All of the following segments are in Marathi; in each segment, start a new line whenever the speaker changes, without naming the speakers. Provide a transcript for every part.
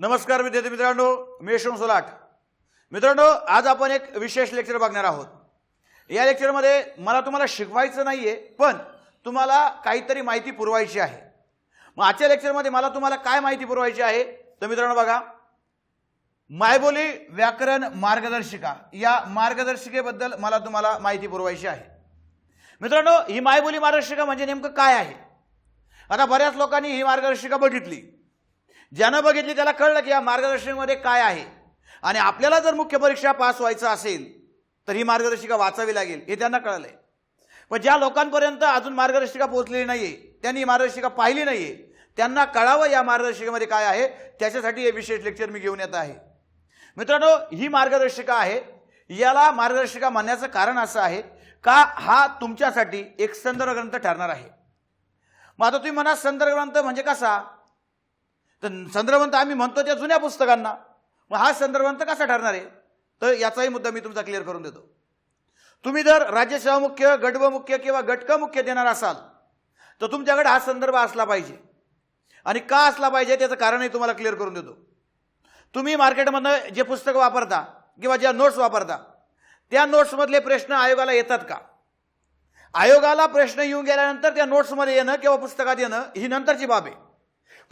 नमस्कार विद्यार्थी मित्रांनो मी यशवंत सोलाट. मित्रांनो आज आपण एक विशेष लेक्चर बघणार आहोत. या लेक्चरमध्ये मला तुम्हाला शिकवायचं नाही आहे पण तुम्हाला काहीतरी माहिती पुरवायची आहे. मग आजच्या लेक्चरमध्ये मला तुम्हाला काय माहिती पुरवायची आहे तर मित्रांनो बघा. मायबोली व्याकरण मार्गदर्शिका या मार्गदर्शिकेबद्दल मला तुम्हाला माहिती पुरवायची आहे. मित्रांनो ही मायबोली मार्गदर्शिका म्हणजे नेमकं काय आहे? आता बऱ्याच लोकांनी ही मार्गदर्शिका बघितली. ज्यानं बघितली त्याला कळलं की या मार्गदर्शनामध्ये काय आहे. आणि आपल्याला जर मुख्य परीक्षा पास व्हायचं असेल तर ही मार्गदर्शिका वाचावी लागेल हे त्यांना कळलं आहे पण ज्या लोकांपर्यंत अजून मार्गदर्शिका पोहोचलेली आहे त्यांनी मार्गदर्शिका पाहिली नाही आहे त्यांना कळावं या मार्गदर्शिकेमध्ये काय आहे त्याच्यासाठी हे विशेष लेक्चर मी घेऊन येत आहे. मित्रांनो ही मार्गदर्शिका आहे. याला मार्गदर्शिका म्हणण्याचं कारण असं आहे का हा तुमच्यासाठी एक संदर्भ ग्रंथ ठरणार आहे. मग आता तुम्ही म्हणा संदर्भ ग्रंथ म्हणजे कसा? तर संदर्भग्रंथ आम्ही म्हणतो त्या जुन्या पुस्तकांना. मग हा संदर्भग्रंथ कसा ठरणार आहे? तर याचाही मुद्दा मी तुमचा क्लिअर करून देतो. तुम्ही जर राज्यसेवा मुख्य मुख्य किंवा गटक मुख्य देणार असाल तर तुमच्याकडे हा संदर्भ असला पाहिजे. आणि का असला पाहिजे त्याचं कारणही तुम्हाला क्लिअर करून देतो. तुम्ही मार्केटमधनं जे पुस्तकं वापरता किंवा ज्या नोट्स वापरता त्या नोट्समधले प्रश्न आयोगाला येतात का? आयोगाला प्रश्न येऊन गेल्यानंतर त्या नोट्समध्ये येणं किंवा पुस्तकात येणं ही नंतरची बाब आहे.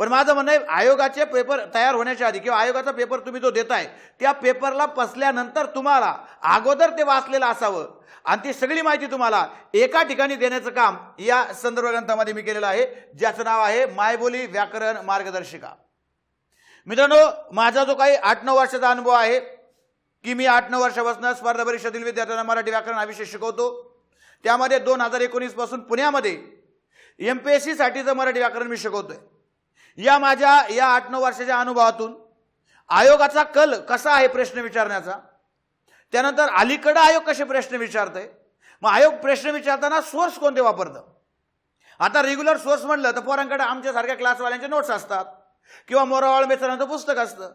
पण माझं म्हणणं आहे आयोगाचे पेपर तयार होण्याच्या आधी किंवा आयोगाचा पेपर तुम्ही जो देताय त्या पेपरला पसल्यानंतर तुम्हाला अगोदर ते वाचलेलं असावं. आणि ती सगळी माहिती तुम्हाला एका ठिकाणी देण्याचं काम या संदर्भ ग्रंथामध्ये मी केलेलं आहे ज्याचं नाव आहे मायबोली व्याकरण मार्गदर्शिका. मित्रांनो माझा जो काही आठ नऊ वर्षाचा अनुभव आहे की मी आठ नऊ वर्षापासून स्पर्धा परीक्षेतील विद्यार्थ्यांना मराठी व्याकरण हा विषय शिकवतो. त्यामध्ये दोन हजार एकोणीसपासून पुण्यामध्ये एम पी एस सीसाठीचं मराठी व्याकरण मी शिकवतोय. या माझ्या या आठ नऊ वर्षाच्या अनुभवातून आयोगाचा कल कसा आहे प्रश्न विचारण्याचा? त्यानंतर अलीकडं आयोग कसे प्रश्न विचारतंय? मग आयोग प्रश्न विचारताना सोर्स कोणते वापरतं? आता रेग्युलर सोर्स म्हणलं तर पोरांकडे आमच्यासारख्या क्लासवाल्यांचे नोट्स असतात. किंवा मोरावाळ मेसरांचं पुस्तक असतं.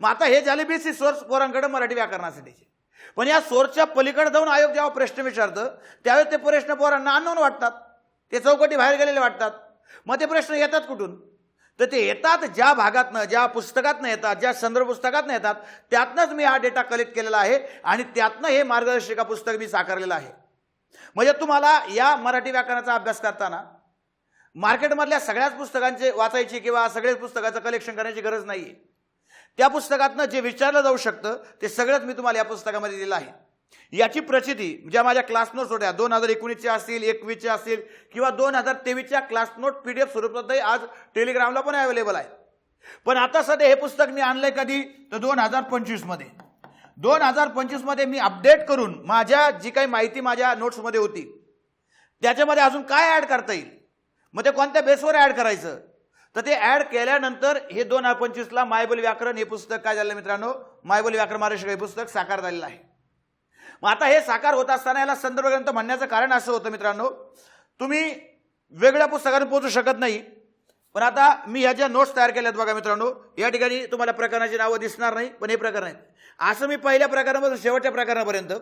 मग आता हे झाले बेसिक सोर्स पोरांकडे मराठी व्याकरणासाठीचे. पण या सोर्सच्या पलीकडे जाऊन आयोग जेव्हा प्रश्न विचारतं त्यावेळेस ते प्रश्न पोरांना अननोन वाटतात. ते चौकटी बाहेर गेलेले वाटतात. मग ते प्रश्न येतात कुठून? तर ते येतात ज्या भागातनं ज्या पुस्तकातनं येतात ज्या संदर्भ पुस्तकातनं येतात त्यातनंच मी हा डेटा कलेक्ट केलेला आहे आणि त्यातनं हे मार्गदर्शिका पुस्तक मी साकारलेलं आहे. म्हणजे तुम्हाला या मराठी व्याकरणाचा अभ्यास करताना मार्केटमधल्या सगळ्याच पुस्तकांचे वाचायची किंवा सगळ्याच पुस्तकाचं कलेक्शन करण्याची गरज नाही आहे त्या पुस्तकातनं जे विचारलं जाऊ शकतं ते सगळंच मी तुम्हाला या पुस्तकामध्ये दिलं आहे. याची प्रसिद्धी ज्या माझ्या क्लास नोट्स होत्या. दोन हजार एकोणीसच्या असतील एकवीसच्या असतील किंवा दोन हजार तेवीसच्या class note P D F स्वरूपातही आज टेलिग्रामला पण अवेलेबल आहे पण आता सध्या हे पुस्तक मी आणलंय कधी? तर दोन हजार पंचवीसमध्ये. दोन हजार पंचवीसमध्ये मी अपडेट करून माझ्या जी काही माहिती माझ्या नोट्समध्ये होती त्याच्यामध्ये अजून काय ॲड करता येईल? मग ते कोणत्या बेसवर ॲड करायचं? तर ते ॲड केल्यानंतर हे दोन हजार पंचवीसला मायबल व्याकरण हे पुस्तक काय झालं मित्रांनो? मायबल व्याकरण महाराष्ट्र हे पुस्तक साकार झालेलं आहे. मग आता हे साकार होत असताना याला संदर्भ ग्रंथ म्हणण्याचं कारण असं होतं मित्रांनो. तुम्ही वेगळ्या पुस्तकाने पोहोचू शकत नाही. पण आता मी ह्या ज्या नोट्स तयार केल्यात बघा मित्रांनो या ठिकाणी तुम्हाला प्रकरणाची नावं दिसणार नाही पण हे प्रकरण आहेत. असं मी पहिल्या प्रकरणापासून शेवटच्या प्रकरणापर्यंत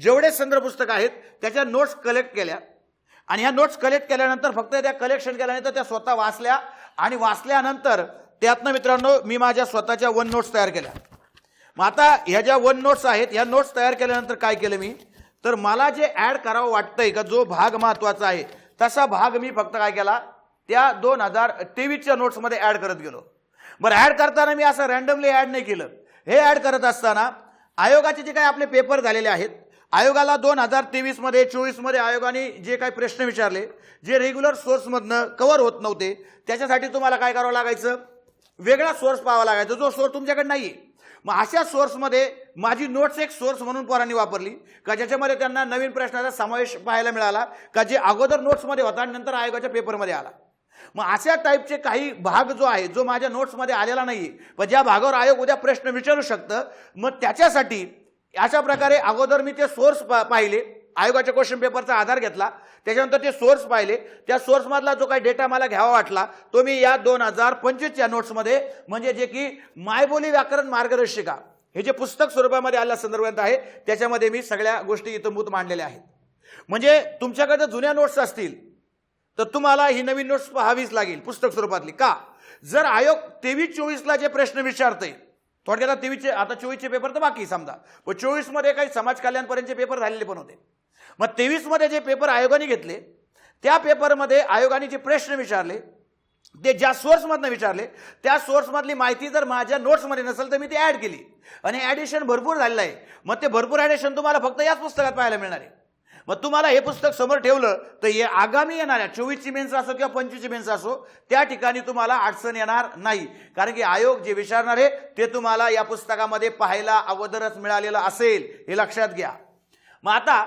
जेवढे संदर्भ पुस्तक आहेत त्याच्या नोट्स कलेक्ट केल्या. आणि ह्या नोट्स कलेक्ट केल्यानंतर फक्त त्या कलेक्शन केल्यानंतर त्या स्वतः वाचल्या. आणि वाचल्यानंतर त्यातनं मित्रांनो मी माझ्या स्वतःच्या वन नोट्स तयार केल्या. मग आता ह्या ज्या वन नोट्स आहेत ह्या नोट्स तयार केल्यानंतर काय केलं मी? तर मला जे ॲड करावं वाटतंय का जो भाग महत्त्वाचा आहे तसा भाग मी फक्त काय केला? त्या दोन हजार तेवीसच्या नोट्समध्ये ॲड करत गेलो. बरं ॲड करताना मी असं रँडमली ॲड नाही केलं. हे ॲड करत असताना आयोगाचे जे काही आपले पेपर झालेले आहेत आयोगाला दोन हजार तेवीसमध्ये चोवीसमध्ये आयोगाने जे काही प्रश्न विचारले जे रेग्युलर सोर्समधनं कवर होत नव्हते त्याच्यासाठी तुम्हाला काय करावं लागायचं? वेगळा सोर्स पाहावा लागायचा जो सोर्स तुमच्याकडे नाही आहे मग अशा सोर्समध्ये माझी नोट्स एक सोर्स म्हणून पोरांनी वापरली का ज्याच्यामध्ये त्यांना नवीन प्रश्नाचा समावेश पाहायला मिळाला का जे अगोदर नोट्समध्ये होता आणि नंतर आयोगाच्या पेपरमध्ये आला. मग अशा टाईपचे काही भाग जो आहे जो माझ्या नोट्समध्ये आलेला नाही पण ज्या भागावर आयोग उद्या प्रश्न विचारू शकतं मग त्याच्यासाठी अशा प्रकारे अगोदर मी ते सोर्स पाहिले आयोगाच्या क्वेश्चन पेपरचा आधार घेतला त्याच्यानंतर ते सोर्स पाहिले. त्या सोर्समधला जो काही डेटा मला घ्यावा वाटला तो मी या दोन हजार पंचवीसच्या नोट्समध्ये म्हणजे जे की मायबोली व्याकरण मार्गदर्शिका हे जे पुस्तक स्वरूपामध्ये आल्या संदर्भात आहे त्याच्यामध्ये मी सगळ्या गोष्टी इतंभूत मांडलेल्या आहेत. म्हणजे तुमच्याकडे जुन्या नोट्स असतील तर तुम्हाला ही नवीन नोट्स पाहावीच लागेल पुस्तक स्वरूपातली. का? जर आयोग तेवीस चोवीसला जे प्रश्न विचारते थोडक्यात तेवीसचे आता चोवीसचे पेपर तर बाकी समजा. पण चोवीसमध्ये काही समाज कल्याणपर्यंतचे पेपर झालेले पण होते. मग तेवीसमध्ये जे पेपर आयोगाने घेतले त्या पेपरमध्ये आयोगाने जे प्रश्न विचारले ते ज्या सोर्समधनं विचारले त्या सोर्समधली माहिती जर माझ्या नोट्समध्ये नसेल तर मी ती ॲड केली. आणि ॲडिशन भरपूर झालेलं आहे. मग ते भरपूर ॲडिशन तुम्हाला फक्त याच पुस्तकात पाहायला मिळणार आहे. मग तुम्हाला हे पुस्तक समोर ठेवलं तर हे आगामी येणाऱ्या चोवीसची मेन्स असो किंवा पंचवीसची मेन्स असो त्या ठिकाणी तुम्हाला अडचण येणार नाही. कारण की आयोग जे विचारणार आहे ते तुम्हाला या पुस्तकामध्ये पाहायला अगोदरच मिळालेलं असेल हे लक्षात घ्या. मग आता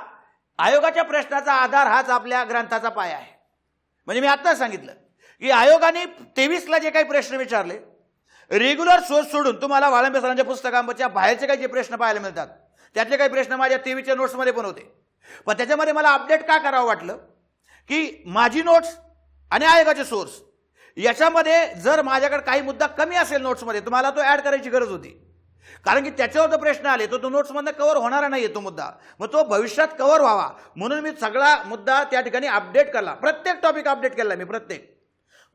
आयोगाच्या प्रश्नाचा आधार हाच आपल्या ग्रंथाचा पाया आहे. म्हणजे मी आत्ताच सांगितलं की आयोगाने तेवीसला जे काही प्रश्न विचारले रेग्युलर सोर्स सोडून तुम्हाला वाळंबे सरांच्या पुस्तकांच्या बाहेरचे काही जे प्रश्न पाहायला मिळतात त्यातले काही प्रश्न माझ्या तेवीसच्या नोट्समध्ये पण होते. पण त्याच्यामध्ये मला अपडेट का करावं वाटलं की माझी नोट्स आणि आयोगाचे सोर्स याच्यामध्ये जर माझ्याकडे काही मुद्दा कमी असेल नोट्समध्ये तुम्हाला तो ॲड करायची गरज होती. कारण की त्याच्यावर जो प्रश्न आले तो तो नोट्समधनं कव्हर होणारा नाही तो मुद्दा. मग तो भविष्यात कव्हर व्हावा. म्हणून मी सगळा मुद्दा त्या ठिकाणी अपडेट केला. प्रत्येक टॉपिक अपडेट केला मी प्रत्येक.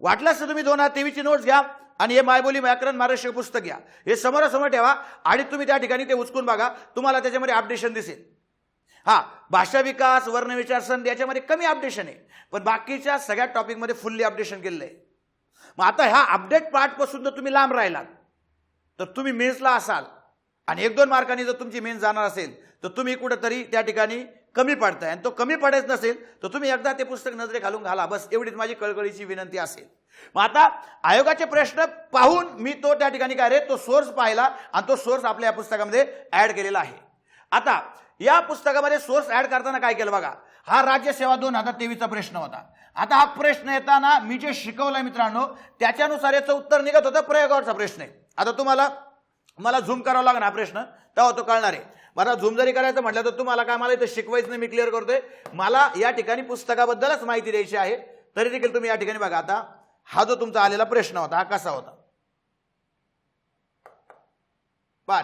वाटलास तर तुम्ही दोन हजार तेवीसची नोट्स घ्या आणि हे मायबोली व्याकरण महाराष्ट्र पुस्तक घ्या. हे समोरासमोर ठेवा आणि तुम्ही त्या ठिकाणी ते उचकून बघा. तुम्हाला त्याच्यामध्ये अपडेशन दिसेल. हा भाषा विकास वर्णविचार संधी याच्यामध्ये कमी अपडेशन आहे. पण बाकीच्या सगळ्या टॉपिकमध्ये फुल्ली अपडेशन केलेलं आहे मग आता ह्या अपडेट पार्टपासून जर तुम्ही लांब राहिलात तर तुम्ही मेन्सला असाल. आणि एक दोन मार्कांनी जर तुमची मेन जाणार असेल तर तुम्ही कुठंतरी त्या ठिकाणी कमी पडताय. आणि तो कमी पडायच नसेल तर तुम्ही एकदा ते पुस्तक नजरे घालून घाला. बस एवढीच माझी कळकळीची विनंती असेल. मग आता आयोगाचे प्रश्न पाहून मी तो त्या ठिकाणी काय रे तो सोर्स पाहिला आणि तो सोर्स आपल्या या पुस्तकामध्ये ऍड केलेला आहे. आता या पुस्तकामध्ये सोर्स ऍड करताना काय केलं बघा? हा राज्यसेवा दोन हजार तेवीसचा प्रश्न होता. आता हा प्रश्न येताना मी जे शिकवलं मित्रांनो त्याच्यानुसार याचं उत्तर निघत होतं प्रयोगावरचा प्रश्न आहे. आता तुम्हाला मला झूम करावा लागणार हा प्रश्न. तेव्हा तो कळणार आहे. मला झूम जरी करायचं म्हटलं तर तुम्हाला काय मला इथं शिकवायचं नाही मी क्लिअर करतोय. मला या ठिकाणी पुस्तकाबद्दलच माहिती द्यायची आहे. तरी देखील तुम्ही या ठिकाणी बघा आता. हा जो तुमचा आलेला प्रश्न होता हा कसा होता? बर.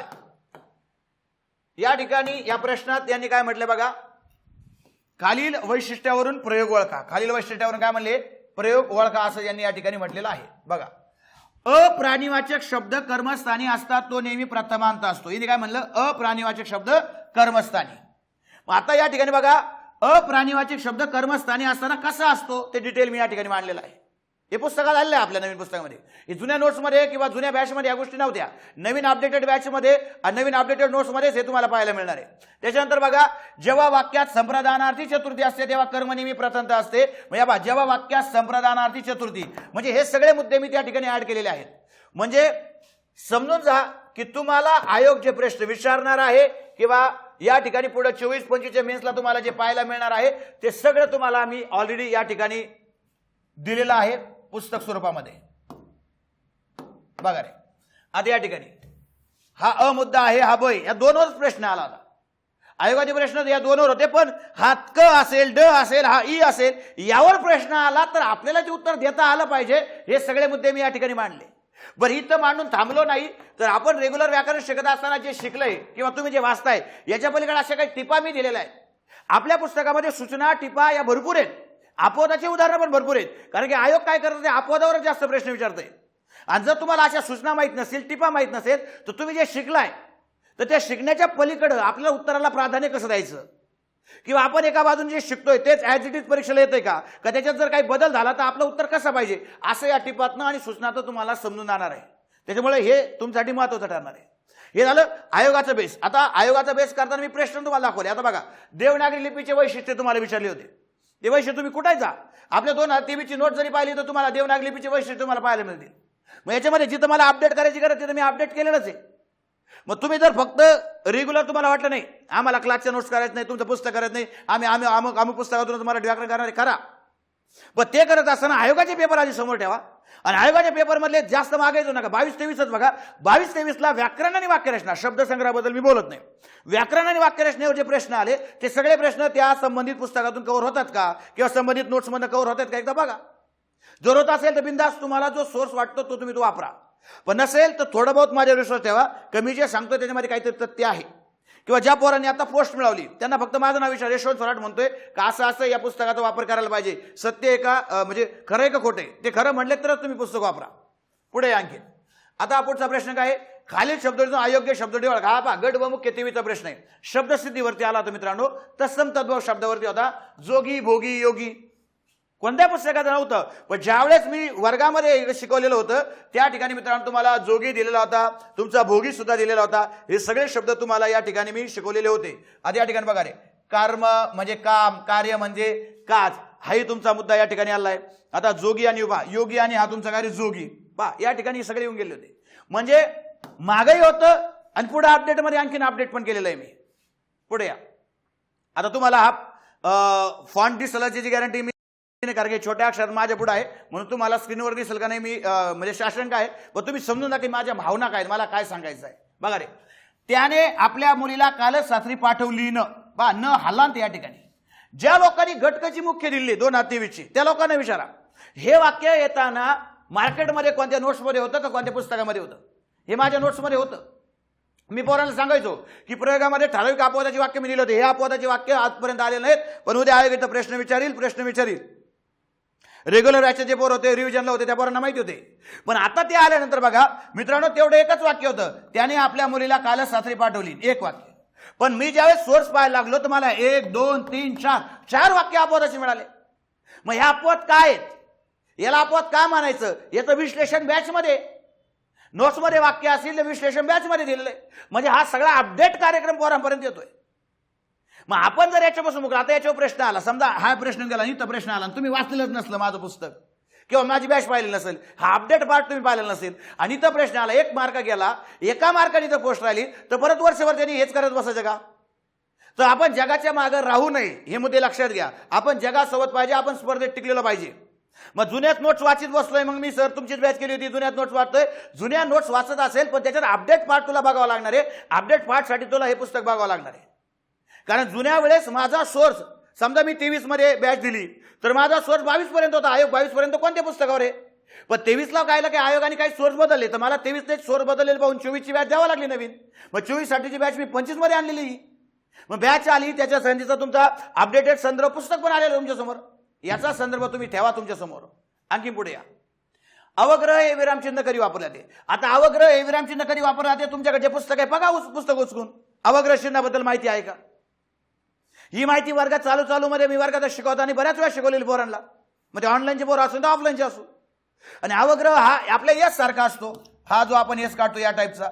या ठिकाणी या प्रश्नात यांनी काय म्हटलं बघा? खालील वैशिष्ट्यावरून प्रयोग ओळखा. खालील वैशिष्ट्यावरून काय म्हणले? प्रयोग ओळखा असं यांनी या ठिकाणी म्हटलेलं आहे. बघा. अप्राणीवाचक शब्द कर्मस्थानी असतात तो नेहमी प्रथमांत असतो. इथे काय म्हणलं? अप्राणीवाचक शब्द कर्मस्थानी. आता या ठिकाणी बघा अप्राणीवाचक शब्द कर्मस्थानी असताना कसा असतो? ते डिटेल मी या ठिकाणी मांडलेलं आहे. हे पुस्तकात आलेलं आहे आपल्या नवीन पुस्तकामध्ये. हे जुन्या नोट्समध्ये किंवा जुन्या बॅचमध्ये या गोष्टी नव्हत्या. नवीन अपडेटेड बॅचमध्ये आणि नवीन अपडेटेड नोट्समध्येच हे तुम्हाला पाहायला मिळणार आहे. त्याच्यानंतर बघा जेव्हा वाक्यात संप्रदानार्थी चतुर्थी असते तेव्हा कर्मनिमी प्रथमता असते. म्हणजे जेव्हा वाक्यात संप्रदानार्थी चतुर्थी म्हणजे हे सगळे मुद्दे मी त्या ठिकाणी ऍड केलेले आहेत. म्हणजे समजून जा की तुम्हाला आयोग जे प्रश्न विचारणार आहे किंवा या ठिकाणी पुढे चोवीस पंचवीसच्या मेन्सला तुम्हाला जे पाहायला मिळणार आहे ते सगळं तुम्हाला मी ऑलरेडी या ठिकाणी दिलेलं आहे. पुस्तक स्वरूपामध्ये. बघा रे. आता या ठिकाणी. हा अ मुद्दा आहे हा बय या दोनवरच प्रश्न आला होता. आयोगाचे प्रश्न या दोनवर होते पण हा क असेल ड असेल हा ई असेल यावर प्रश्न आला तर आपल्याला ते उत्तर देता आलं पाहिजे. हे सगळे मुद्दे मी या ठिकाणी मांडले. बरं इथं मांडून थांबलो नाही तर आपण रेग्युलर व्याकरण शिकत असताना जे शिकलंय किंवा तुम्ही जे वाचताय याच्या पलीकडे अशा काही टिपा मी दिलेल्या आहेत. आपल्या पुस्तकामध्ये सूचना टिपा या भरपूर आहेत. अपवादाची उदाहरणं पण भरपूर आहेत. कारण की आयोग काय करतात ते अपवादावरच जास्त प्रश्न विचारतोय. आणि जर तुम्हाला अशा सूचना माहीत नसेल टिपा माहीत नसेल तर तुम्ही जे शिकलाय तर त्या शिकण्याच्या पलीकडं आपल्याला उत्तराला प्राधान्य कसं द्यायचं? किंवा आपण एका बाजूने जे शिकतोय तेच ॲज इट इज परीक्षेला येतंय का? का त्याच्यात जर काही बदल झाला तर आपलं उत्तर कसं पाहिजे? असं या टिपातनं आणि सूचनातनं तुम्हाला समजून जाणार आहे. त्याच्यामुळे हे तुमच्यासाठी महत्त्वाचं ठरणार आहे. हे झालं आयोगाचं बेस आता आयोगाचा बेस करताना मी प्रश्न तुम्हाला दाखवले. आता बघा देवनागरी लिपीचे वैशिष्ट्य तुम्हाला विचारले होते. ते वैशिष्ट्य तुम्ही कुठे जा? आपल्या दोन हजार नोट जरी पाहिली तर तुम्हाला देवनागरी लिपीचे वैशिष्ट्य तुम्हाला पाहायला मिळतील. मग याच्यामध्ये जिथं मला अपडेट करायची गरज तिथं मी अपडेट केलेलंच आहे. मग तुम्ही जर फक्त रेग्युलर तुम्हाला वाटलं नाही आम्हाला क्लासच्या नोट्स करायचं नाही तुमचं पुस्तक करायचं नाही आम्ही आम्ही अमुक अमुक पुस्तकातून तुम्हाला व्याकरण करणार आहे करा. पण ते करत असताना आयोगाचे पेपर आधी समोर ठेवा. आणि आयोगाच्या पेपरमधले जास्त मागायचो नका बावीस तेवीसच बघा. बावीस तेवीसला व्याकरण आणि वाक्यरचना शब्दसंग्रहाबद्दल मी बोलत नाही. व्याकरण आणि वाक्यरचनेवर जे प्रश्न आले ते सगळे प्रश्न त्या संबंधित पुस्तकातून कव्हर होतात का? किंवा संबंधित नोट्समधून कव्हर होतात का? एकदा बघा. जर होत असेल तर बिंदास तुम्हाला जो सोर्स वाटतो तो तुम्ही तो वापरा. पण नसेल तर थोडं बहुत माझ्यावर विश्वास ठेवा. कमी जे सांगतो त्याच्यामध्ये काहीतरी तथ्य आहे. किंवा ज्या पोरांनी आता पोस्ट मिळवली त्यांना फक्त माझं नाव विचार. यशवंत स्वराट म्हणतोय का असं असं या पुस्तकाचा वापर करायला पाहिजे? सत्य आहे का? म्हणजे खरं आहे का खोटं आहे? ते खरं म्हणले तरच तुम्ही पुस्तक वापरा. पुढे आणखी आता पुढचा प्रश्न काय खालील शब्द अयोग्य शब्द ओळखा हा पहा गट व मुख्य तेवीचा प्रश्न आहे. शब्दस्थितीवरती आला होता मित्रांनो. तत्सम तद्भव शब्दावरती होता. जोगी भोगी योगी. कोणत्या पुस्तकात नव्हतं. पण ज्यावेळेस मी वर्गामध्ये शिकवलेलं होतं त्या ठिकाणी मित्रांनो तुम्हाला जोगी दिलेला होता तुमचा भोगी सुद्धा दिलेला होता. हे सगळे शब्द तुम्हाला या ठिकाणी मी शिकवलेले होते. आता या ठिकाणी बघा रे. कर्म म्हणजे काम कार्य म्हणजे काज. हाही तुमचा मुद्दा या ठिकाणी आलाय. आता जोगी आणि उभा. योगी आणि हा तुमचा कार्य जोगी. पा या ठिकाणी सगळे येऊन गेले होते. म्हणजे मागही होतं आणि पुढे अपडेटमध्ये आणखीन अपडेट पण केलेलं आहे मी. पुढे या. आता तुम्हाला हा फॉन्ट दिसला गॅरंटी मी कारण की छोट्या अक्षरात माझ्या पुढे आहे म्हणून तुम्हाला स्क्रीनवर दिसेल का नाही मी म्हणजे शासन काय पण तुम्ही समजून जा की माझ्या भावना काय आहेत, मला काय सांगायचं आहे. बघा रे. त्याने आपल्या मुलीला कालच सासरी पाठवली न बा न हलांत या ठिकाणी. ज्या लोकांनी घटकाची मुख्य दिली दोन हजार तेवीसची त्या लोकांना विचारा. हे वाक्य येताना मार्केटमध्ये कोणत्या नोट्समध्ये होतं का कोणत्या पुस्तकामध्ये होतं? हे माझ्या नोट्समध्ये होतं. मी पोरांना सांगायचो की प्रयोगामध्ये ठराविक अपवादाची वाक्य मी लिहिलं होते. हे अपवादाची वाक्य आजपर्यंत आले नाहीत पण उद्या आयोग तर प्रश्न विचारील प्रश्न विचारील. रेग्युलर बॅचचे जे पोर होते रिव्हिजनला होते त्या पोरांना माहिती होते. पण आता ते आल्यानंतर बघा मित्रांनो तेवढं एकच वाक्य होतं. त्याने आपल्या मुलीला कालच सासरी पाठवली. एक वाक्य. पण मी ज्यावेळेस सोर्स पाहायला लागलो तर मला एक दोन तीन चार चार वाक्य अपवादाचे मिळाले. मग ह्या अपवाद काय आहेत? याला अपवाद का मानायचं? याचं विश्लेषण बॅचमध्ये नोट्समध्ये वाक्य असतील तर विश्लेषण बॅचमध्ये दिलेलं आहे. म्हणजे हा सगळा अपडेट कार्यक्रम पोरांपर्यंत येतोय. मग आपण जर याच्यापासून मुक्त आता याच्यावर प्रश्न आला. समजा हा प्रश्न गेला इथं प्रश्न आला आणि तुम्ही वाचलेलंच नसलं माझं पुस्तक. किंवा माझी बॅच पाहिली नसेल हा अपडेट पार्ट तुम्ही पाहिलेला नसेल आणि इथं प्रश्न आला एक मार्क गेला एका मार्काने इथं पोस्ट राहिली तर परत वर्षभर त्यांनी हेच करत बसायचं का? तर आपण जगाच्या मागे राहू नये हे मुद्दे लक्षात घ्या. आपण जगासोबत पाहिजे आपण स्पर्धेत टिकलेलं पाहिजे. मग जुन्यात नोट्स वाचित बसलोय मग मी सर तुमचीच बॅच केली होती जुन्यात नोट्स वाचतोय. जुन्या नोट्स वाचत असेल पण त्याच्यात अपडेट पार्ट तुला बघावं लागणार आहे. अपडेट पार्टसाठी तुला हे पुस्तक बघावं लागणार आहे. कारण जुन्या वेळेस माझा सोर्स समजा मी तेवीसमध्ये बॅच दिली तर माझा सोर्स बावीसपर्यंत होता. आयोग बावीसपर्यंत कोणत्या पुस्तकावर आहे? पण तेवीसला कायला काही आयोगाने काही सोर्स बदलले तर मला तेवीसने सोर्स बदललेलं पाहून चोवीसची बॅच द्यावं लागली नवीन. मग चोवीससाठीची बॅच मी पंचवीसमध्ये आणलेली. मग बॅच आली त्याच्या संधीचा तुमचा अपडेटेड संदर्भ पुस्तक पण आलेलं तुमच्यासमोर याचा संदर्भ तुम्ही ठेवा तुमच्यासमोर आणखी पुढे या. अवग्रह हे विरामचिन्ह कधी वापरले जाते? आता अवग्रह हे विरामचिन्ह कधी वापरले जाते? तुमच्याकडे जे पुस्तक आहे बघा पुस्तक उचकून. अवग्रह चिन्हाबद्दल माहिती आहे का? ही माहिती वर्गात चालू चालूमध्ये मी वर्गात शिकवताना बऱ्याच वेळा शिकवलेली पोरांना. मग ते ऑनलाईनचे पोरं असू तर ऑफलाईनचे असू. आणि अवग्रह हा आपल्या यश सारखा असतो. हा जो आपण यस काढतो या टाईपचा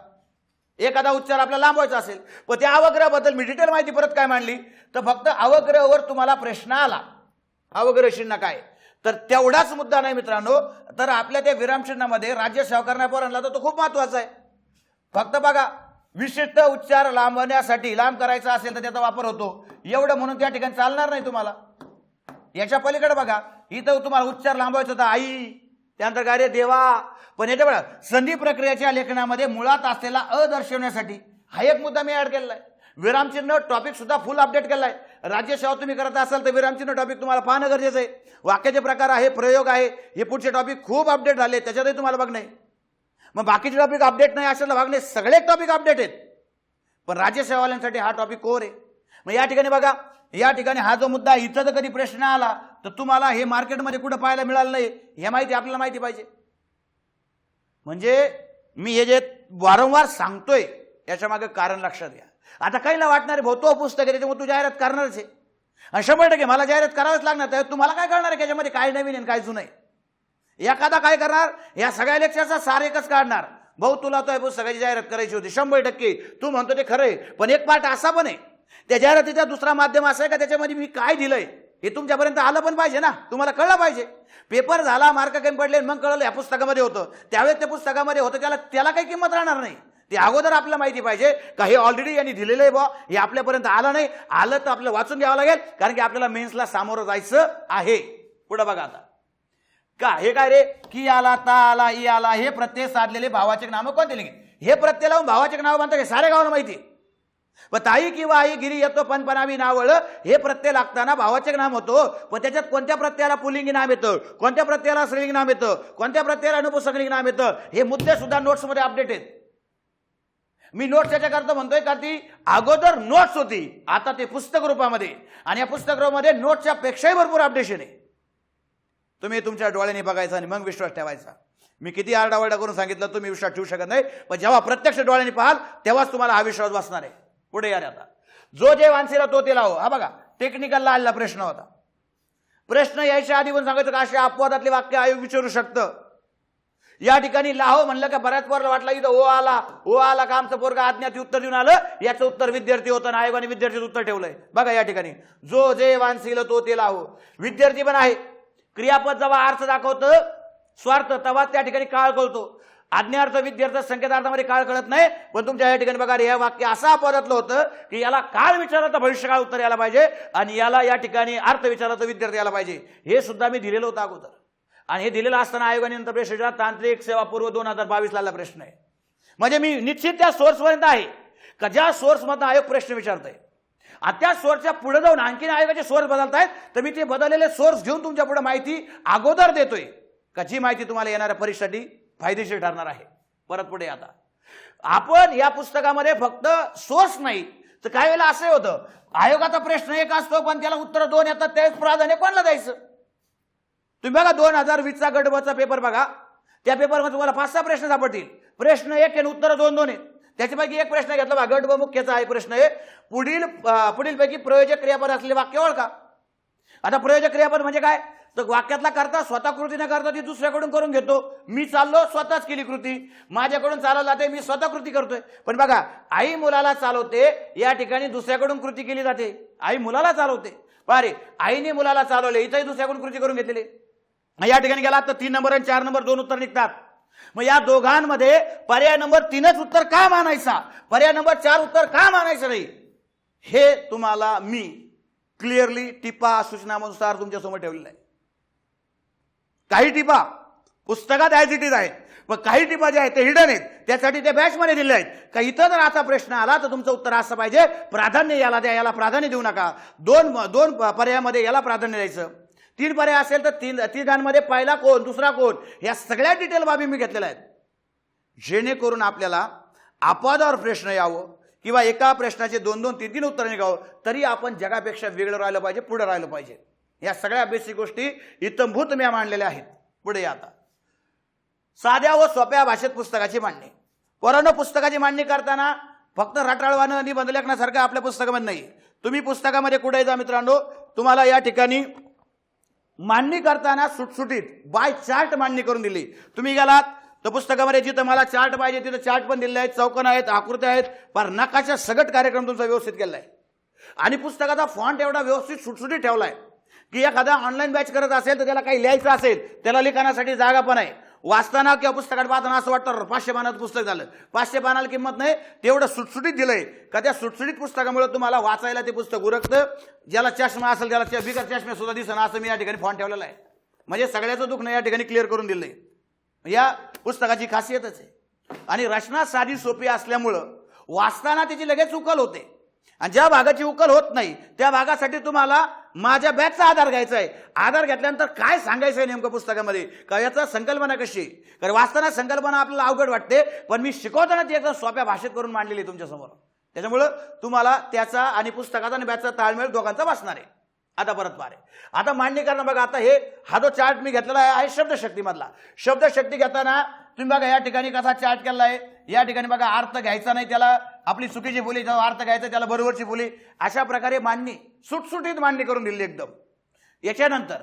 एखादा उच्चार आपला लांबवायचा असेल पण त्या अवग्रहाबद्दल मी डिटेल माहिती परत काय मांडली? तर फक्त अवग्रहावर तुम्हाला प्रश्न आला. अवग्रह चिन्ह काय? तर तेवढाच मुद्दा नाही मित्रांनो. तर आपल्या त्या विरामचिन्हामध्ये राज्य सेवा करण्या पोरांना तर तो खूप महत्त्वाचा आहे. फक्त बघा विशिष्ट उच्चार लांबवण्यासाठी लांब करायचा असेल तर त्याचा वापर होतो. एवढं म्हणून त्या ठिकाणी चालणार नाही तुम्हाला. याच्या पलीकडे बघा इथं तुम्हाला उच्चार लांबवायचा होता आई त्यानंतर काय रे देवा? पण याच्या बघा संधी प्रक्रियेच्या लेखनामध्ये मुळात असलेला अ दर्शवण्यासाठी हा एक मुद्दा मी ऍड केलेला आहे. विरामचिन्ह टॉपिक सुद्धा फुल अपडेट केला आहे. राज्यसेवा तुम्ही करत असाल तर विरामचिन्ह टॉपिक तुम्हाला पाहणं गरजेचं आहे. वाक्याचे प्रकार आहे प्रयोग आहे हे पुढचे टॉपिक खूप अपडेट झाले त्याच्यातही तुम्हाला बघ नाही मग बाकीचे टॉपिक अपडेट नाही असेल भाग नाही सगळे टॉपिक अपडेट आहेत. पण राज्यसेवाल्यांसाठी हा टॉपिक कोर आहे. मग या ठिकाणी बघा या ठिकाणी हा जो मुद्दा इथं जर कधी प्रश्न आला तर तुम्हाला हे मार्केटमध्ये कुठं पाहायला मिळालं नाही हे माहिती आपल्याला माहिती पाहिजे. म्हणजे मी हे जे वारंवार सांगतोय याच्या मागे कारण लक्षात घ्या. आता काहीला वाटणार आहे भाऊ तो पुस्तक आहे त्याच्यामुळे तू जाहिरात करणारच आहे. आणि शंभर टक्के मला जाहिरात करावंच लागणार तर तुम्हाला काय करणार आहे त्याच्यामध्ये काय नवीन आहे काय जुनं आहे? एखादा काय करणार या सगळ्या लेक्चरचा सार एकच काढणार. भाऊ तुला तो पुस्तकाची जाहिरात करायची होती. शंभर टक्के तू म्हणतो ते खरं आहे पण एक पार्ट असा पण आहे त्याच्यावर त्याचा दुसरा माध्यम असं आहे का? त्याच्यामध्ये मी काय दिलंय? हे तुमच्यापर्यंत आलं पण पाहिजे ना. तुम्हाला कळलं पाहिजे. पेपर झाला मार्क कमी पडले मग कळलं या पुस्तकामध्ये होतं. त्यावेळेस त्या पुस्तकामध्ये होतं त्याला त्याला काही किंमत राहणार नाही. ते अगोदर आपल्याला माहिती पाहिजे का हे ऑलरेडी यांनी दिलेलं आहे बा हे आपल्यापर्यंत आलं नाही. आलं तर आपल्याला वाचून घ्यावं लागेल कारण की आपल्याला मेन्सला सामोरं जायचं आहे. पुढं बघा आता. का? हे काय रे? की आला ता आला ई आला हे प्रत्यय साधलेले भावाचे नामं कोणते लिहिले हे प्रत्यय लावून भावाचे नाव बांधतात हे साऱ्या गावाला माहिती आहे. व ताई किंवा आई गिरी येतो पणपणावी नावळ. हे प्रत्यय लागताना भावाचे नाम होतो. पण त्याच्यात कोणत्या प्रत्ययाला पुलिंगी नाम येतं? कोणत्या प्रत्ययाला स्त्रीलिंग नाम येतं? कोणत्या प्रत्ययाला अनुपसंगलिंग नाम येतं? हे मुद्दे सुद्धा नोट्समध्ये अपडेट आहेत. मी नोट्स याच्याकरता म्हणतोय का ती? अगोदर नोट्स होती. आता ते पुस्तक रूपामध्ये. आणि या पुस्तक रूपामध्ये नोट्सच्या पेक्षाही भरपूर अपडेशन आहे. तुम्ही तुमच्या डोळ्याने बघायचा आणि मग विश्वास ठेवायचा. मी किती आरडाओरडा करून सांगितलं तुम्ही विश्वास ठेवू शकत नाही. पण जेव्हा प्रत्यक्ष डोळ्याने पाहाल तेव्हाच तुम्हाला हा विश्वास बसणार आहे. पुढे या आता. जो जे वानसीला तो ते लावो. हा बघा टेक्निकलला आलेला प्रश्न होता. प्रश्न यायच्या आधी पण सांगायचं का असे अपवादातले वाक्य आयोग विचारू शकतं? या ठिकाणी लाहो म्हणलं का बऱ्याच वर वाटलं इथं ओ आला ओ आला का आमचं पोरगा आज्ञात उत्तर देऊन आलं याचं उत्तर विद्यार्थी होतं आणि आयोगाने विद्यार्थीचं उत्तर ठेवलंय. बघा या ठिकाणी. जो जे वांसील तो ते लाहो. विद्यार्थी पण आहे. क्रियापद जेव्हा अर्थ दाखवतं स्वार्थ तेव्हा त्या ठिकाणी काळ कळतो. आज्ञार्थ विद्यार्थी संकेतार्थामध्ये काळ कळत नाही. पण तुमच्या या ठिकाणी बघा हे वाक्य असं अपवादातलं होतं की याला काळ विचारायचं भविष्यकाळ उत्तर यायला पाहिजे आणि याला या ठिकाणी अर्थ विचारायचं विद्यार्थी यायला पाहिजे. हे सुद्धा मी दिलेलं होतं अगोदर. आणि हे दिलेलं असताना आयोगाने नंतर प्रश्न तांत्रिक सेवा पूर्व दोन हजार बावीसला प्रश्न आहे. म्हणजे मी निश्चित त्या सोर्सपर्यंत आहे. का ज्या सोर्समधनं आयोग प्रश्न विचारतोय? आणि त्या सोर्सच्या पुढे जाऊन आणखीन आयोगाचे सोर्स बदलतायत तर मी ते बदललेले सोर्स घेऊन तुमच्यापुढे माहिती अगोदर देतोय. का जी माहिती तुम्हाला येणाऱ्या परीक्षेसाठी? फायदेशीर ठरणार आहे. परत पुढे आता. आपण या पुस्तकामध्ये फक्त सोर्स नाही तर काही वेळेला असं होतं आयोगाचा प्रश्न एक असतो पण त्याला उत्तर दोन येतात त्यावेळेस प्राधान्य कोणाला द्यायचं? तुम्ही बघा दोन हजार वीसचा गटबचा पेपर बघा. त्या पेपरमध्ये तुम्हाला पाच सहा प्रश्न सापडतील. प्रश्न एक आणि उत्तर दोन दोन आहेत. त्याच्यापैकी एक प्रश्न घेतला बघा गट व मुख्यचा आहे प्रश्न आहे पुढील अं, पुढीलपैकी प्रयोजक क्रियापद असलेले वाक्य ओळखा. आता प्रयोजक क्रियापद म्हणजे काय? तर वाक्यातला करता स्वतः कृती न करता ती दुसऱ्याकडून करून घेतो. मी चाललो स्वतःच केली कृती. माझ्याकडून चालवलं जाते मी स्वतः कृती करतोय. पण बघा आई मुलाला चालवते या ठिकाणी दुसऱ्याकडून कृती केली जाते. आई मुलाला चालवते. पारे आईने मुलाला चालवले इथंही दुसऱ्याकडून कृती करून घेतलेली. मग या ठिकाणी गेला तर तीन नंबर आणि चार नंबर दोन उत्तर निघतात. मग या दोघांमध्ये पर्याय नंबर तीनच उत्तर का मानायचा? पर्याय नंबर चार उत्तर का मानायचं नाही? हे तुम्हाला मी क्लिअरली टिपा सूचनानुसार तुमच्यासमोर ठेवलेलं आहे. काही टिपा पुस्तकात ॲज इट इज आहेत मग काही टिपा ज्या आहेत ते हिडन आहेत. त्यासाठी ते बॅचमध्ये दिले आहेत. का इथं जर असा प्रश्न आला तर तुमचं उत्तर असं पाहिजे प्राधान्य याला द्या याला प्राधान्य देऊ नका. दोन दोन पर्यायामध्ये याला प्राधान्य द्यायचं. तीन पर्याय असेल तर तीन तिघांमध्ये पहिला कोण दुसरा कोण या सगळ्या डिटेल बाबी मी घेतलेल्या आहेत. जेणेकरून आपल्याला आपादावर प्रश्न यावं किंवा एका प्रश्नाचे दोन दोन तीन तीन उत्तर निघावं तरी आपण जगापेक्षा वेगळं राहिलं पाहिजे पुढं राहिलं पाहिजे. या सगळ्या बेसिक गोष्टी इतंभूत म्या मांडलेल्या आहेत. पुढे आता. साध्या व सोप्या भाषेत पुस्तकाची मांडणी. पोरांनो पुस्तकाची मांडणी करताना फक्त रटाळवानं निबंध लेखनासारखं आपल्या पुस्तकामध्ये नाही तुम्ही पुस्तकामध्ये कुठे जा मित्रांनो तुम्हाला या ठिकाणी मांडणी करताना सुटसुटीत बाय चार्ट मांडणी करून दिली. तुम्ही गेलात तर पुस्तकामध्ये जिथं मला चार्ट पाहिजे तिथं चार्ट पण दिले आहेत चौकन आहेत आकृत्या आहेत पर नकाशा सगट कार्यक्रम तुमचा व्यवस्थित केला आहे आणि पुस्तकाचा फॉन्ट एवढा व्यवस्थित सुटसुटीत ठेवला आहे की एखादा ऑनलाईन बॅच करत असेल तर त्याला काही लिहायचं असेल त्याला लिखाणासाठी जागा पण आहे. वाचताना किंवा पुस्तकात वाचताना असं वाटतं पाचशे पानात पुस्तक झालं. पाचशे पानाला किंमत नाही तेवढं सुटसुटीत दिलंय. का त्या सुटसुटीत पुस्तकामुळे तुम्हाला वाचायला ते पुस्तक उरकतं? ज्याला चष्मा असेल त्याला बिगर चष्मे सुद्धा दिसणं असं मी या ठिकाणी फॉन ठेवलेला आहे. म्हणजे सगळ्याचं दुखणं या ठिकाणी क्लिअर करून दिलंय. या पुस्तकाची खासियतच आहे. आणि रचना साधी सोपी असल्यामुळं वाचताना त्याची लगेच उकल होते. आणि ज्या भागाची उकल होत नाही त्या भागासाठी तुम्हाला माझ्या बॅचचा आधार घ्यायचा आहे आधार घेतल्यानंतर काय सांगायचं आहे नेमकं पुस्तकामध्ये? का याचा संकल्पना कशी? कारण वाचताना संकल्पना आपल्याला अवघड वाटते पण मी शिकवताना ती एकदम सोप्या भाषेत करून मांडलेली आहे तुमच्यासमोर. त्याच्यामुळं तुम्हाला त्याचा आणि पुस्तकाचा आणि बॅगचा ताळमेळ दोघांचा वाचणार आहे. आता परत पारे. आता मांडणी करणं बघा आता हे हा जो चार्ट मी घेतलेला आहे आहे शब्दशक्तीमधला. शब्दशक्ती घेताना तुम्ही बघा या ठिकाणी कसा चार्ट केला आहे या ठिकाणी बघा अर्थ घ्यायचा नाही त्याला. आपली चुकीची बोली जेव्हा अर्थ घ्यायचा त्याला बरोबरची बोली. अशा प्रकारे मांडणी सुटसुटीत मांडणी करून दिली एकदम. याच्यानंतर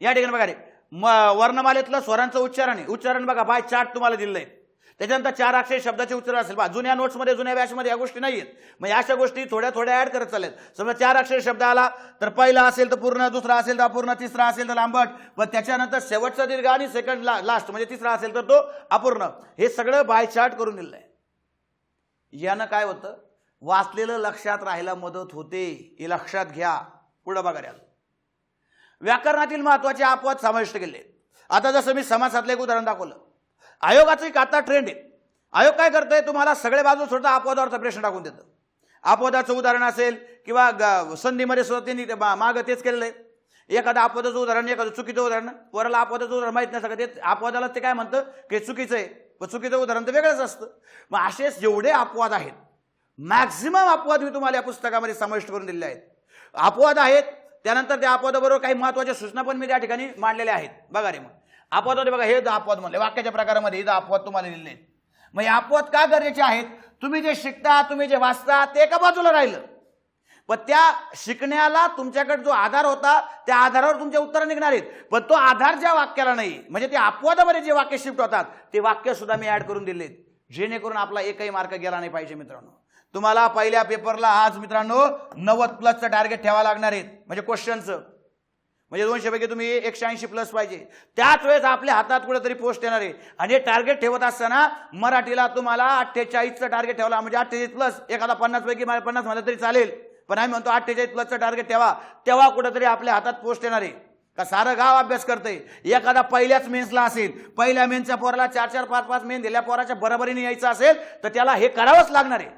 या ठिकाणी बघा रे म वर्णमालेतलं स्वरांचं उच्चारण आहे. उच्चारण बघा बाय चार्ट तुम्हाला दिलं आहे त्याच्यानंतर चार अक्षर शब्दाचे उच्चारण असेल बा. जुन्या नोट्समध्ये जुन्या व्यासमध्ये या गोष्टी नाही आहेत मग या अशा गोष्टी थोड्या थोड्या ॲड करत चालेल समजा चार अक्षर शब्द आला तर पहिला असेल तर पूर्ण दुसरा असेल तर अपूर्ण तिसरा असेल तर लांबट. व त्याच्यानंतर शेवटचा दीर्घ आणि सेकंड लास्ट म्हणजे तिसरा असेल तर तो अपूर्ण. हे सगळं बाय चार्ट करून दिलं आहे यानं काय होतं? वाचलेलं लक्षात राहायला मदत होते. हे लक्षात घ्या. पुढं बघा व्याकरणातील महत्त्वाचे अपवाद समाविष्ट केले आता जसं मी समासातलं एक उदाहरण दाखवलं. आयोगाचं एक आता ट्रेंड आहे. आयोग काय करतंय? तुम्हाला सगळे बाजू सोडता अपवादावरचा प्रश्न टाकून देतं. अपवादाचं उदाहरण असेल किंवा ग- संधीमध्ये सुद्धा त्यांनी ते मागं तेच केलेलं आहे. एखादं अपवादाचं उदाहरण एखादं चुकीचं उदाहरण वराला अपवादाचं उदाहरण माहीत नाही सगळं ते अपवादाला ते काय म्हणतं? की चुकीचं आहे. पण चुकीचं उदाहरण तर वेगळंच असतं. मग असे जेवढे अपवाद आहेत. मॅक्झिमम अपवाद मी तुम्हाला या पुस्तकामध्ये समाविष्ट करून दिलेले आहेत. अपवाद आहेत त्यानंतर त्या अपवादाबरोबर काही महत्त्वाच्या सूचना पण मी त्या ठिकाणी मांडलेल्या आहेत. बघा रे मग. अपवाद होते बघा हे द अपवाद म्हणले. वाक्याच्या प्रकारामध्ये हे द अपवाद तुम्हाला लिहिले. मग हे अपवाद का गरजेचे आहेत? तुम्ही जे शिकता तुम्ही जे वाचता ते एका बाजूला राहिलं. पण त्या शिकण्याला तुमच्याकडे जो आधार होता त्या आधारावर तुमचे उत्तरं निघणार आहेत. पण तो आधार ज्या वाक्याला नाही म्हणजे ते अपवादामध्ये जे वाक्य शिफ्ट होतात ते वाक्य सुद्धा मी ऍड करून दिलेत. जेणेकरून आपला एकही मार्क गेला नाही पाहिजे मित्रांनो. तुम्हाला पहिल्या पेपरला आज मित्रांनो नव्वद प्लसचं टार्गेट ठेवा लागणार आहेत. म्हणजे क्वेश्चनचं म्हणजे दोनशे पैकी तुम्ही एकशे ऐंशी प्लस पाहिजे. त्याच वेळेस आपल्या हातात कुठेतरी पोस्ट येणार. आहे आणि हे टार्गेट ठेवत असताना मराठीला तुम्हाला अठ्ठेचाळीसचं टार्गेट ठेवला म्हणजे अठ्ठेचाळीस प्लस एखादा पन्नास पैकी मला पन्नास म्हणलं तरी चालेल. पण आम्ही म्हणतो अठ्ठेचाळीस प्लसचं टार्गेट ठेवा. तेव्हा कुठेतरी आपल्या हातात पोस्ट येणार. आहे का सारं गाव अभ्यास करतंय. एखादा पहिल्याच मेन्सला असेल पहिल्या मेन्सच्या पोराला चार चार पाच पाच मेन दिल्या पोराच्या बरोबरीने यायचं असेल तर त्याला हे करावंच लागणार आहे.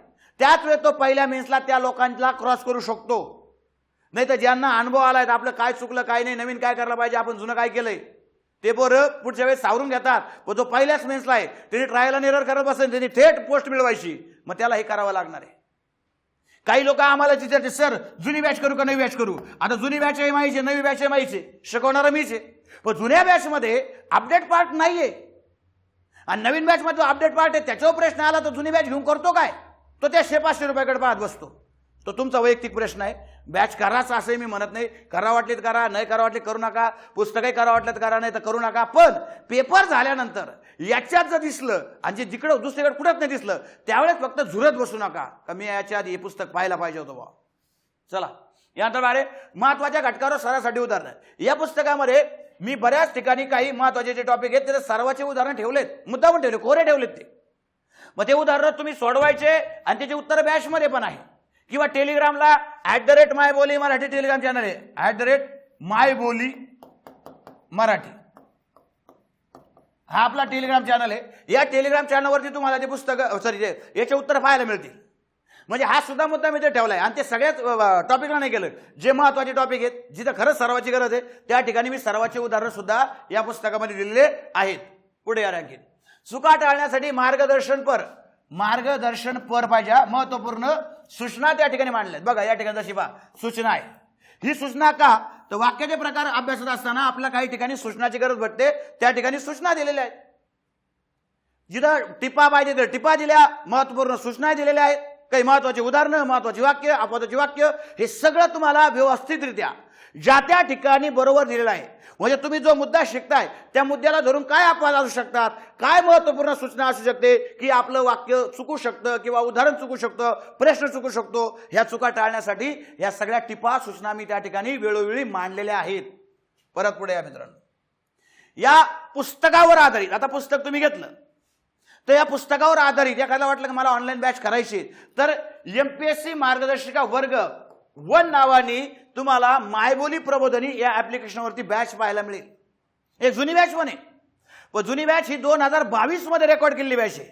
त्याच वेळेस तो पहिल्या मेन्सला त्या लोकांना क्रॉस करू शकतो. नाही तर ज्यांना अनुभव आला तर आपलं काय चुकलं काय नाही नवीन काय करायला पाहिजे आपण जुनं काय केलंय? ते पोरं पुढच्या वेळेस सावरून घेतात. व जो पहिल्याच मेन्सला आहे त्यांनी ट्रायल आणि एरर करत बसेल त्यांनी थेट पोस्ट मिळवायची. मग त्याला हे करावं लागणार आहे. काही लोक आम्हाला विचारते सर जुनी बॅच करू का नवी बॅच करू? आता जुनी बॅच आहे माहिती नवी बॅच आहे माहिती शिकवणारा मीच आहे. पण जुन्या बॅचमध्ये अपडेट पार्ट नाही आहे आणि नवीन बॅचमध्ये जो अपडेट पार्ट आहे त्याच्यावर प्रश्न आला तर जुनी बॅच घेऊन करतो काय? तो त्या शे पाचशे रुपयाकडे पाहत बसतो. तो तुमचा वैयक्तिक प्रश्न आहे. बॅच करायचा असंही मी म्हणत नाही. करा वाटलीत करा नाही करा वाटले करू नका. पुस्तकही करा वाटलं करा नाही तर करू नका. पण पेपर झाल्यानंतर याच्यात जर दिसलं आणि जे जिकडं दुसरीकडे कुठंच नाही दिसलं त्यावेळेस फक्त झुरत बसू नका. का मी याच्या आधी हे पुस्तक पाहायला पाहिजे होतं बा चला. यानंतर अरे महत्त्वाच्या घटकावर सरासाठी उदाहरणं. या पुस्तकामध्ये मी बऱ्याच ठिकाणी काही महत्त्वाचे जे टॉपिक आहेत त्याचे सर्वाचे उदाहरण ठेवलेत. मुद्दा पण ठेवले कोरे ठेवलेत ते. मग ते उदाहरणं तुम्ही सोडवायचे आणि त्याचे उत्तर बॅचमध्ये पण आहे. किंवा टेलिग्रामला at the rate my Boli Marathi Telegram channel आहे. At the rate my Boli Marathi. हा आपला टेलिग्राम चॅनल आहे. या टेलिग्राम चॅनलवरती तुम्हाला ते पुस्तक सॉरी याचे उत्तर पाहायला मिळतील. म्हणजे हा सुद्धा मुद्दा मी ते ठेवलाय. आणि ते सगळ्याच टॉपिकला नाही केलं जे महत्त्वाचे टॉपिक आहेत जिथं खरंच सर्वाची गरज आहे त्या ठिकाणी मी सर्वाचे उदाहरण सुद्धा या पुस्तकामध्ये दिलेले आहेत. पुढे या आणखी चुका टाळण्यासाठी मार्गदर्शन पर. मार्गदर्शन पर पाहिजे. महत्त्वपूर्ण सूचना त्या ठिकाणी मांडल्यात. बघा या ठिकाणी जशी पहा सूचना आहे. ही सूचना का? तर वाक्याचे प्रकार अभ्यासत असताना आपल्या काही ठिकाणी सूचनाची गरज भटते त्या ठिकाणी सूचना दिलेल्या आहेत. जिथं टिपा पाहिजे तर टिपा दिल्या महत्त्वपूर्ण सूचना दिलेल्या आहेत. काही महत्वाची उदाहरणं महत्वाची वाक्य अपवादाची वाक्य हे सगळं तुम्हाला व्यवस्थितरित्या ज्या त्या ठिकाणी बरोबर दिलेला आहे. म्हणजे तुम्ही जो मुद्दा शिकताय त्या मुद्द्याला धरून काय अपवाद असू शकतात? काय महत्त्वपूर्ण सूचना असू शकते की आपलं वाक्य चुकू शकतं किंवा उदाहरण चुकू शकतं प्रश्न चुकू शकतो? ह्या चुका टाळण्यासाठी या सगळ्या टिपा सूचना मी त्या ठिकाणी वेळोवेळी मांडलेल्या आहेत. परत पुढे या मित्रांनो. या पुस्तकावर आधारित आता पुस्तक तुम्ही घेतलं. तर या पुस्तकावर आधारित एखाद्याला वाटलं की मला ऑनलाईन बॅच करायची तर एमपीएससी मार्गदर्शिका वर्ग वन नावाने तुम्हाला मायबोली प्रबोधनी या ऍप्लिकेशनवरती बॅच पाहायला मिळेल. हे जुनी बॅच पण आहे. व जुनी बॅच ही दोन हजार बावीसमध्ये रेकॉर्ड केलेली बॅच आहे.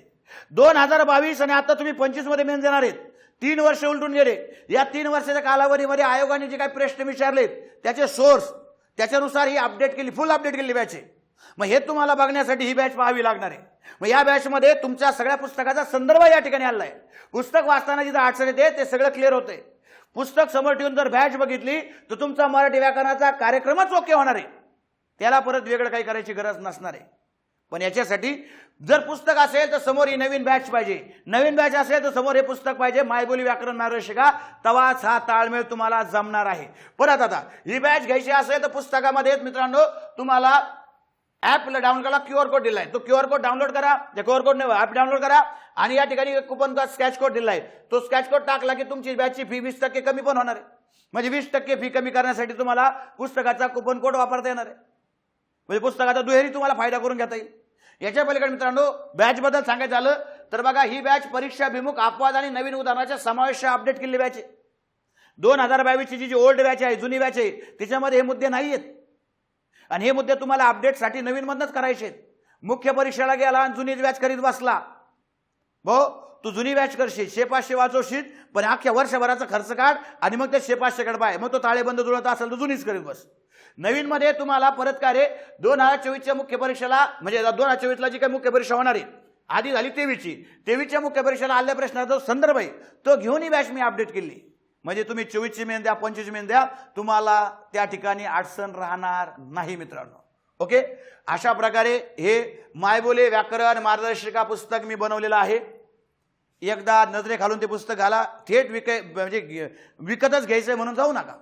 दोन हजार बावीस आणि आता तुम्ही पंचवीसमध्ये मेन देणार आहेत. तीन वर्ष उलटून गेले. या तीन वर्षाच्या कालावधीमध्ये आयोगाने जे काही प्रश्न विचारलेत त्याचे सोर्स त्याच्यानुसार ही अपडेट केली फुल अपडेट केली बॅच आहे. मग हे तुम्हाला बघण्यासाठी ही बॅच पाहावी लागणार आहे. मग या बॅचमध्ये तुमच्या सगळ्या पुस्तकाचा संदर्भ या ठिकाणी आलाय पुस्तक वाचताना जिथं अडचण येते ते सगळं क्लिअर होते पुस्तक समोर ठेवून जर बॅच बघितली तर तुमचा मराठी व्याकरणाचा कार्यक्रमच ओके होणार आहे. त्याला परत वेगळं काही करायची गरज नसणार आहे. पण याच्यासाठी जर पुस्तक असेल तर समोर ही नवीन बॅच पाहिजे. नवीन बॅच असेल तर समोर हे पुस्तक पाहिजे. मायबोली व्याकरण मार्गदर्शिका तवाच हा ताळमेळ तुम्हाला जमणार आहे. परत आता ही बॅच घ्यायची असेल तर पुस्तकामध्ये मित्रांनो तुम्हाला ॲपला डाउनलोड करा क्यू आर कोड दिलाय. तो क्यू आर कोड डाउनलोड करा त्या Q R code app download करा. आणि या ठिकाणी कुपन का स्कॅच कोड दिलाय. तो स्कॅच कोड टाकला की तुमची बॅचची फी वीस टक्के कमी पण होणार आहे. म्हणजे वीस टक्के फी कमी करण्यासाठी तुम्हाला पुस्तकाचा कुपन कोड वापरता येणार आहे. म्हणजे पुस्तकाचा दुहेरी तुम्हाला फायदा करून घेता येईल. याच्या पलीकडे मित्रांनो बॅचबद्दल सांगायचं झालं तर बघा ही बॅच परीक्षाभिमुख अपवाद आणि नवीन उदाहरणाच्या समावेश अपडेट केलेली बॅच आहे. दोन हजार बावीसची जी जी ओल्ड बॅच आहे जुनी बॅच आहे त्याच्यामध्ये हे मुद्दे नाही आहेत आणि हे मुद्दे तुम्हाला अपडेटसाठी नवीनमधनंच करायचे आहेत. मुख्य परीक्षेला गेला आणि जुनी व्याज करीत बसला. भाऊ तू जुनी व्याज करशील शेपाशे वाचवशील पण अख्ख्या वर्षभराचा खर्च काढ आणि मग ते शे पाय. मग तो ताळेबंद जुळत असेल तर जुनीच करीत बस. नवीनमध्ये तुम्हाला परत का रे दोन हजार चोवीसच्या मुख्य परीक्षेला म्हणजे दोन हजार चोवीसला जी काही मुख्य परीक्षा होणार आहे आधी झाली तेवीसची. तेवीसच्या मुख्य परीक्षेला आल्या प्रश्नाचा जो संदर्भ आहे. तो घेऊनही बॅच मी अपडेट केली. म्हणजे तुम्ही चोवीसची मेन द्या पंचवीसची मेन द्या तुम्हाला त्या ठिकाणी अडचण राहणार नाही मित्रांनो. ओके? अशा प्रकारे हे मायबोले व्याकरण मार्गदर्शिका पुस्तक मी बनवलेलं आहे. एकदा नजरे घालून ते पुस्तक घाला. थेट विक म्हणजे विकतच घ्यायचंय म्हणून जाऊ नका.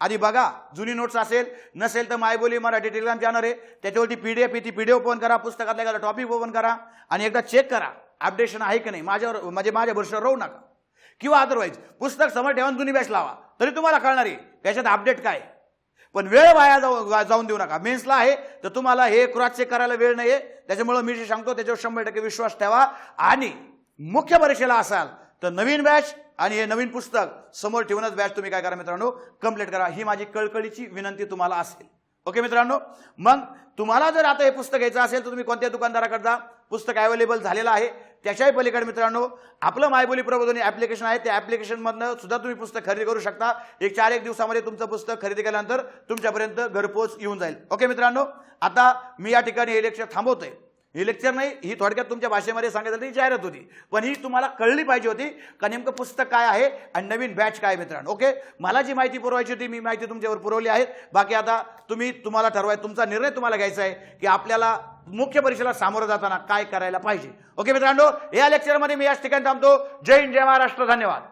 आधी बघा जुनी नोट्स असेल नसेल तर मायबोली मराठी टेलिग्राम चॅनल आहे. त्याच्यावरती पी डी एफ ती पी डी ओपन करा पुस्तकातल्या एखादा टॉपिक ओपन करा आणि एकदा चेक करा. अपडेशन आहे की नाही? माझ्यावर म्हणजे माझ्या भरोशावर राहू नका. किंवा अदरवाईज पुस्तक समोर ठेवून जुनी बॅच लावा. तरी तुम्हाला कळणार आहे त्याच्यात अपडेट काय पण वेळ वाया जाऊ जाऊन देऊ नका. मेन्सला आहे तर तुम्हाला हे क्रॉस चेक करायला वेळ नाही आहे त्याच्यामुळं मी जे सांगतो त्याच्यावर शंभर टक्के विश्वास ठेवा. आणि मुख्य परीक्षेला असाल तर नवीन बॅच आणि हे नवीन पुस्तक समोर ठेवूनच बॅच तुम्ही काय करा मित्रांनो कंप्लीट करा. ही माझी कळकळीची विनंती तुम्हाला असेल. ओके मित्रांनो? मग तुम्हाला जर आता हे पुस्तक घ्यायचं असेल तर तुम्ही कोणत्या दुकानदाराकडे जा. पुस्तक अवेलेबल झालेलं आहे. त्याच्याही पलीकडे मित्रांनो आपलं मायबोली प्रबोधनी ॲप्लिकेशन आहे. त्या ॲप्लिकेशनमधनं सुद्धा तुम्ही पुस्तक खरेदी करू शकता. एक चार एक दिवसामध्ये तुमचं पुस्तक खरेदी केल्यानंतर तुमच्यापर्यंत घरपोच येऊन जाईल. ओके मित्रांनो आता मी या ठिकाणी हे लेक्चर थांबवतोय. ही लेक्चर नाही ही थोडक्यात तुमच्या भाषेमध्ये सांगितलं ही जाहिरात होती. पण ही तुम्हाला कळली पाहिजे होती का नेमकं पुस्तक काय आहे आणि नवीन बॅच काय मित्रांनो. ओके मला जी माहिती पुरवायची होती मी माहिती तुमच्यावर पुरवली आहे. बाकी आता तुम्ही तुम्हाला ठरवाय तुमचा निर्णय तुम्हाला घ्यायचा आहे की आपल्याला मुख्य परीक्षेला सामोरं जाताना काय करायला पाहिजे. ओके मित्रांनो? या लेक्चरमध्ये मी याच ठिकाणी थांबतो. जय हिंद जय महाराष्ट्र. धन्यवाद.